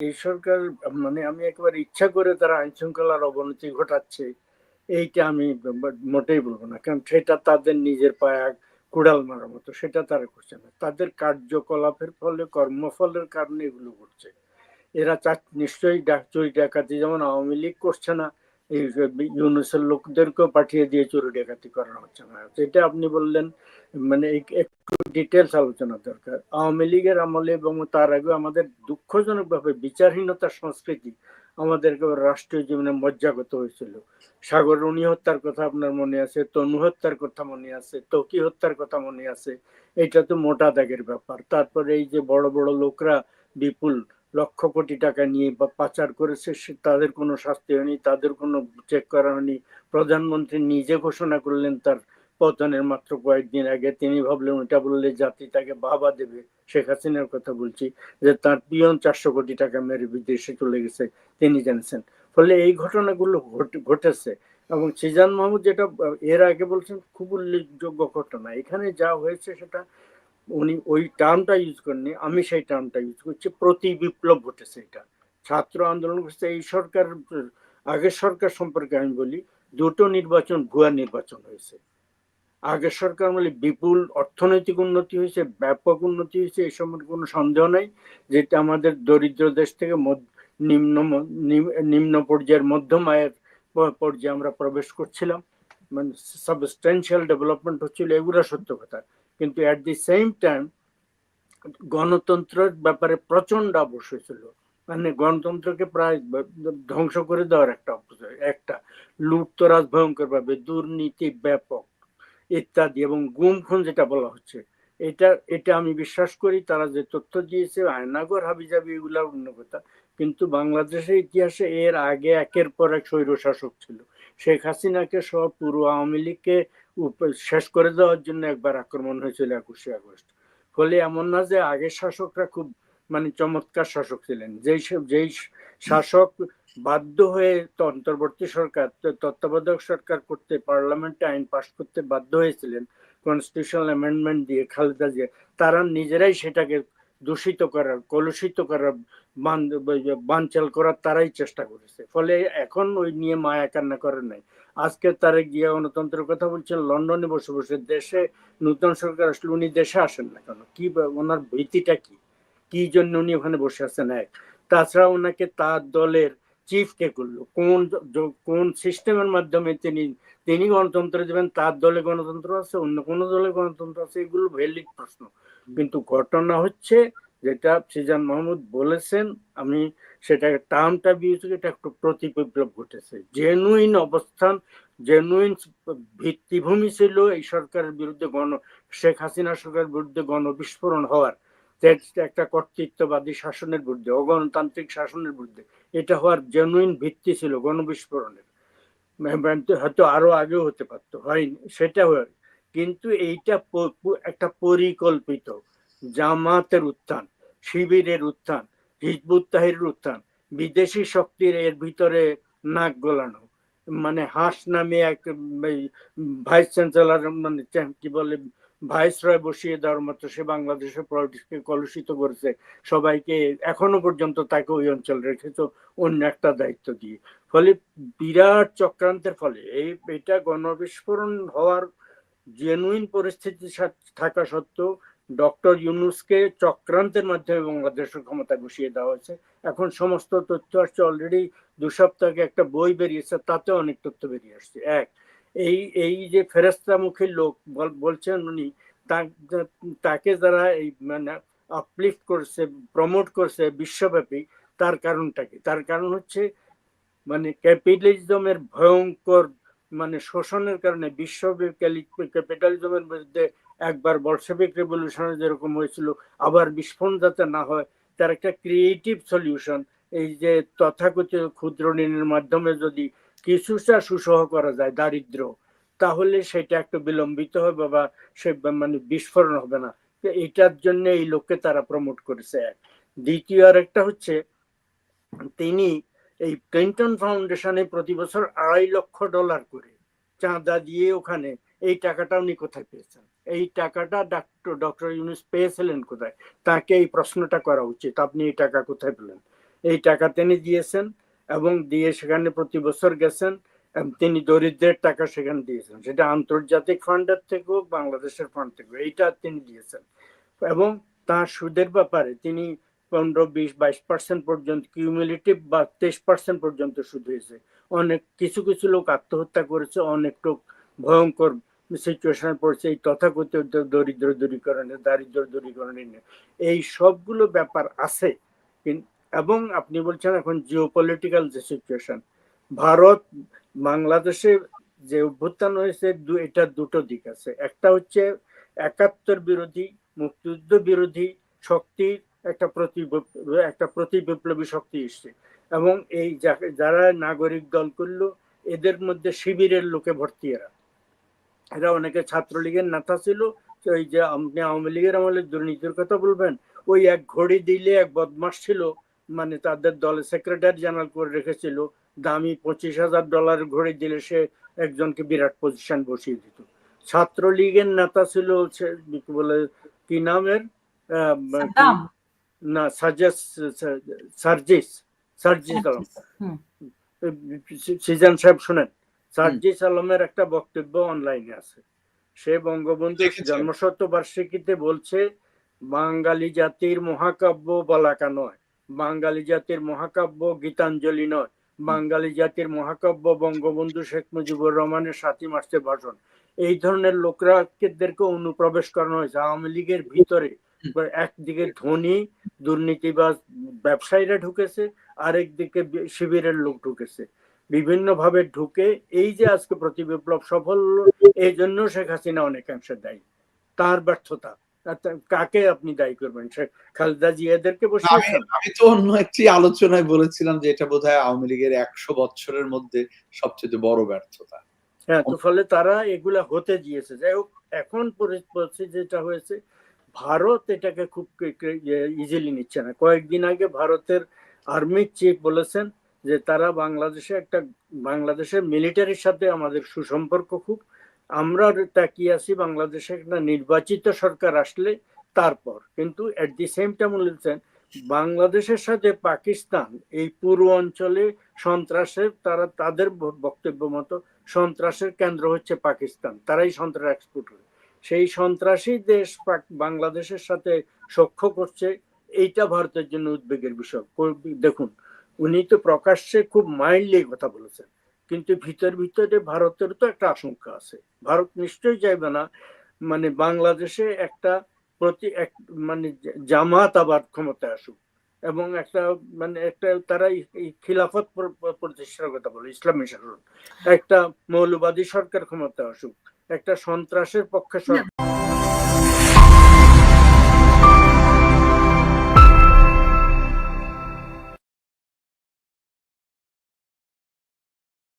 এই সরকার মানে আমি একবার ইচ্ছা করে তারা আইন শৃঙ্খলার অবনতি ঘটাচ্ছে, এইটা আমি মোটেই বলব না। কারণ সেটা তাদের নিজের পায়ে কুড়াল মারার মতো, সেটা তারা করছে না। তাদের কার্যকলাপের ফলে, কর্মফলের কারণে এগুলো ঘটছে। এরা নিশ্চয়ই চুরি ডাকাতি যেমন আওয়ামী লীগ করছে না ইউনুসের লোকদেরকেও পাঠিয়ে দিয়ে চুরি ডাকাতি করানো হচ্ছে না। এটা আপনি বললেন মানে একটু ডিটেলস আলোচনা দরকার। আওয়ামী লীগের আমলে এবং তার আগে আমাদের দুঃখজনক ভাবে বিচারহীনতার সংস্কৃতি আমাদেরকে রাষ্ট্রীয় জীবনে মজ্জাগত হয়েছিল। সাগর রুনি হত্যার কথা আপনার মনে আছে, তনু হত্যার কথা মনে আছে, তকি হত্যার কথা মনে আছে। এটা তো মোটা দাগের ব্যাপার। তারপরে এই যে বড় বড় লোকরা বিপুল লক্ষ কোটি টাকা নিয়ে পাচার করেছে তাদের কোনো শাস্তি হয়নি, তাদের কোনো চেক করা হয়নি। প্রধানমন্ত্রী নিজে ঘোষণা করলেন তার পতনের মাত্র কয়েকদিন আগে। তিনি ভাবলেন, ওইটা বললে জাতি তাকে বাবা দেবে। শেখ হাসিনার কথা বলছি যে তার পিয়ন চারশো কোটি টাকা মেরে বিদেশে চলে গেছে, তিনি জানছেন ফলে এই ঘটনাগুলো ঘটেছে এবং সিজান মাহমুদ যেটা, এর আগে বলছেন, খুব উল্লেখযোগ্য ঘটনা। এখানে যা হয়েছে সেটা উনি ওই টার্মটা ইউজ করেননি, আমি সেই টার্মটা ইউজ করছি, প্রতি বিপ্লব ঘটেছে এটা। ছাত্র আন্দোলন করছে এই সরকার, আগের সরকার সম্পর্কে আমি বলি, দুটো নির্বাচন, ভুয়া নির্বাচন হয়েছে। আগের সরকার আমলে বিপুল অর্থনৈতিক উন্নতি হয়েছে, ব্যাপক উন্নতি হয়েছে এই সম্পর্কে কোনো সন্দেহ নাই, যেটা আমাদের দরিদ্র দেশ থেকে নিম্ন নিম্ন পর্যায়ের মধ্যম আয়ের পর্যায়ে আমরা প্রবেশ করছিলাম। মানে সাবস্টেন্সিয়াল ডেভেলপমেন্ট হচ্ছিল, এগুলো সত্য কথা। কিন্তু অ্যাট দি সেম টাইম গণতন্ত্রের ব্যাপারে প্রচণ্ড অবশ্যই ছিল মানে গণতন্ত্রকে প্রায় ধ্বংস করে দেওয়ার একটা অপচয়, একটা। লুটতরাজ ভয়ঙ্কর ভাবে, দুর্নীতি ব্যাপক ইত্যাদি এবং গুম খুন যেটা বলা হচ্ছে, এটা এটা আমি বিশ্বাস করি তারা যে তথ্য দিয়েছে, আয়নাগর, হাবিজাবি, এগুলা অন্য কথা। কিন্তু বাংলাদেশের ইতিহাসে এর আগে একের পর এক স্বৈর শাসক ছিল। শেখ হাসিনাকে সহ পুরো আওয়ামী লীগকে শেষ করে দেওয়ার জন্য একবার আক্রমণ হয়েছিল একুশে আগস্ট। ফলে এমন না যে আগের শাসকরা খুব মানে চমৎকার শাসক ছিলেন। যেই যেই শাসক বাধ্য হয়ে অন্তর্বর্তী সরকার তত্ত্বাবধায়ক সরকার করতে, পার্লামেন্টে আইন পাশ করতে বাধ্য হয়েছিলেন কনস্টিটিউশনাল অ্যামেন্ডমেন্ট দিয়ে খালেদা দিয়ে তারা নিজেরাই সেটাকে দূষিত করার, কলুষিত করার বানচাল করার তারাই চেষ্টা করেছে। ফলে এখন ওই নিয়ে মায়া কান্না করেন নাই। আজকে তারা গিয়ে গণতন্ত্রের কথা বলছেন লন্ডনে বসে বসে দেশে নূতন সরকার আসলে উনি দেশে আসেন না কেন? কি ওনার ভীতিটা কি? কি জন্য উনি ওখানে বসে আছেন এক? তাছাড়া ওনাকে তার দলের চিফ কে করল? কোন কোন সিস্টেমের মাধ্যমে তিনি তিনি গণতন্ত্র দেবেন? তার দলে গণতন্ত্র আছে অন্য কোন দলে গণতন্ত্র আছে? এগুলো ভ্যালিড প্রশ্ন। কিন্তু ঘটনা হচ্ছে যেটা সিজান মাহমুদ বলেছেন, আমি সেটা টার্মটা দিয়েছি এটা একটু প্রতি বিপ্লব ঘটেছে। জেনুইন অবস্থান জেনুইন ভিত্তিভূমি ছিল এই সরকারের বিরুদ্ধে গণ, শেখ হাসিনা সরকারের বিরুদ্ধে গণবিস্ফোরণ হওয়ার। একটা কর্তৃত্ববাদী শাসনের বিরুদ্ধে, অগণতান্ত্রিক শাসনের বিরুদ্ধে, এটা হওয়ার জেনুইন ভিত্তি ছিল গণবিস্ফোরণের। হয়তো আরও আগেও হতে পারতো, হয়নি সেটা হয় কিন্তু এইটা একটা পরিকল্পিত জামাতের উত্থান, শিবিরের উত্থান, হিজবুত তাহিরের উত্থান, বিদেশি শক্তির এর ভিতরে নাক গলানো মানে হাঁস নামে এক ভাইস চ্যান্সেলার মানে কি বলে, ভাইসরয় বসিয়ে দেওয়ার মতো সে বাংলাদেশের পলিটিক্সকে কলুষিত করেছে। সবাইকে এখনও পর্যন্ত তাকে ওই অঞ্চল রেখেছে অন্য একটা দায়িত্ব দিয়ে। ফলে বিরাট চক্রান্তের ফলে এই, এটা গণবিস্ফোরণ হওয়ার জেনুইন পরিস্থিতি থাকা সত্ত্বেও ডক্টর ইউনুসকে চক্রান্তের মাধ্যমে বাংলাদেশের ক্ষমতা বসিয়ে দেওয়া হয়েছে। এখন সমস্ত তথ্য আসছে অলরেডি দু সপ্তাহে একটা বই বেরিয়েছে তাতে অনেক তথ্য বেরিয়ে আসছে। এক, এই এই যে ফেরেস্তামুখী লোক বলছেন উনি তাকে যারা এই মানে আপলিফট করছে প্রমোট করছে বিশ্বব্যাপী, তার কারণটা কি? তার কারণ হচ্ছে মানে ক্যাপিটালিজমের ভয়ঙ্কর মানে শোষণের কারণে বিশ্বব্যাপী ক্যাপিটালিজমের বিরুদ্ধে একবার বলসেবিক রেভলিউশনে যেরকম হয়েছিল, আবার বিস্ফোরণ যাতে না হয়, তার একটা ক্রিয়েটিভ সলিউশন এই যে তথাকথিত ক্ষুদ্র ঋণের মাধ্যমে যদি কিছুটা সুসহ করা যায়, দারিদ্র, তাহলে সেটা একটু বিলম্বিত হবে বা সে মানে বিস্ফোরণ হবে না। এটার জন্য এই লোককে তারা প্রমোট করেছে। এক দ্বিতীয় আর একটা হচ্ছে, তিনি এই ক্লিন্টন ফাউন্ডেশনে প্রতি বছর আড়াই লক্ষ ডলার করে, চাঁদা দিয়ে ওখানে, এই টাকাটা উনি কোথায় পেয়েছেন? এই টাকাটা ডাক্তার, ডক্টর ইউনুস পেয়েছিলেন কোথায়? তাকে এই প্রশ্নটা করা উচিত। আপনি এই টাকা কোথায় পেলেন? এই টাকা তিনি দিয়েছেন এবং দিয়ে সেখানে প্রতি বছর গেছেন তিনি দরিদ্রের টাকা সেখানে দিয়েছেন। সেটা আন্তর্জাতিক ফান্ডের থেকে হোক, বাংলাদেশের ফান্ড থেকে এইটা তিনি দিয়েছেন। এবং তার সুদের ব্যাপারে তিনি পনেরো, বিশ, বাইশ পার্সেন্ট পর্যন্ত কিউমুলেটিভ বা তেইশ পার্সেন্ট পর্যন্ত সুদ হয়েছে। অনেক, কিছু কিছু লোক আত্মহত্যা করেছে, অনেক লোক ভয়ঙ্কর সিচুয়েশনে পড়ছে, এই তথাকথিত দরিদ্র দূরীকরণে, দারিদ্র দূরীকরণে। এই সবগুলো ব্যাপার আছে। এবং আপনি বলছেন এখন জিও পলিটিক্যাল যে সিচুয়েশন ভারত, বাংলাদেশে যে অভ্যুত্থান হয়েছে এটার দুটো দিক আছে। একটা হচ্ছে একাত্তর বিরোধী, মুক্তিযুদ্ধ বিরোধী শক্তির একটা প্রতি একটা প্রতি বিপ্লবী শক্তি এসছে। এবং এই যারা নাগরিক দল করল, এদের মধ্যে শিবিরের লোকে ভর্তি এরা। এরা অনেকে ছাত্রলীগের নেতা ছিল এই যে আপনি আওয়ামী লীগের আমলে দুর্নীতির কথা বলবেন ওই এক ঘড়ি দিলে এক বদমাস ছিল মানে তাদের দলে সেক্রেটারি জেনারেল করে রেখেছিল দামি পঁচিশ হাজার ডলার ঘড়ি দিলে সে একজনকে বিরাট পজিশন বসিয়ে দিত। ছাত্রলীগের নেতা ছিল বলে কি নামের না সাজেস সার্জিস সার্জিস। সিজান সাহেব শুনেন। সার্জিস আলমের একটা বক্তব্য অনলাইনে আছে। সে বঙ্গবন্ধু দেখেছি। জন্মশত বার্ষিকীতে বলছে বাঙালি জাতির মহাকাব্য বলাকা নয়। বাঙালি জাতির মহাকাব্য গীতাঞ্জলি নয়। বাঙালি জাতির মহাকাব্য বঙ্গবন্ধু শেখ মুজিবুর রহমানের সাতই মার্চের ভাষণ। এই ধরনের লোকরাদেরকে অনুপ্রবেশ করানো হয়েছে। আওয়ামী লীগের ভিতরে একদিকে ধনী দুর্নীতিবাজ ব্যবসায়ীরা ঢুকেছে আরেক দিকে শিবিরের লোক ঢুকেছে। বিভিন্ন ভাবে ঢুকে এই যে আজকে প্রতি বিপ্লব সফল এই জন্য শেখ হাসিনা অনেকাংশে দায়ী। তার ব্যর্থতা কাকে আপনি দায়ী করবেন? শেখ খালেদা জিয়াদেরকে আমি আমি তো অন্য একটি আলোচনায় বলেছিলাম যে এটা বোধহয় আওয়ামী লীগের একশো বছরের মধ্যে সবচেয়ে বড় ব্যর্থতা। হ্যাঁ তো ফলে তারা এগুলা হতে দিয়েছে। যাই হোক এখন পরি- পরিস্থিতি যেটা হয়েছে ভারত এটাকে খুব ইজিলি নিচ্ছে না। কয়েকদিন আগে ভারতের আর্মি চিফ বলেছেন যে তারা বাংলাদেশে একটা, বাংলাদেশের মিলিটারির সাথে আমাদের সুসম্পর্ক খুব। আমরা তাকিয়ে আছি বাংলাদেশে একটা নির্বাচিত সরকার আসলে তারপর। কিন্তু এট দি সেম টাইম বলেছেন, বাংলাদেশের সাথে পাকিস্তান, এই পূর্ব অঞ্চলে সন্ত্রাসের, তারা তাদের বক্তব্য মতো সন্ত্রাসের কেন্দ্র হচ্ছে পাকিস্তান। তারাই সন্ত্রাস এক্সপোর্ট করে। সেই সন্ত্রাসী দেশ বাংলাদেশের সাথে সখ্য করছে, এইটা ভারতের জন্য উদ্বেগের বিষয়। দেখুন উনি তো প্রকাশ্যে খুব মাইল্ডলি কথা বলেছেন। কিন্তু ভিতর ভিতরে ভারতের তো একটা আশঙ্কা আছে। ভারত নিশ্চয়ই চাইবে না মানে বাংলাদেশে একটা প্রতি এক মানে জামাত আবার ক্ষমতায় আসুক। এবং একটা মানে একটা তারা খিলাফত প্র- প্র- প্রতিষ্ঠার কথা বলে, ইসলামী শাসন একটা মৌলবাদী সরকার ক্ষমতা আসুক, একটা সন্ত্রাসের পক্ষে সরকার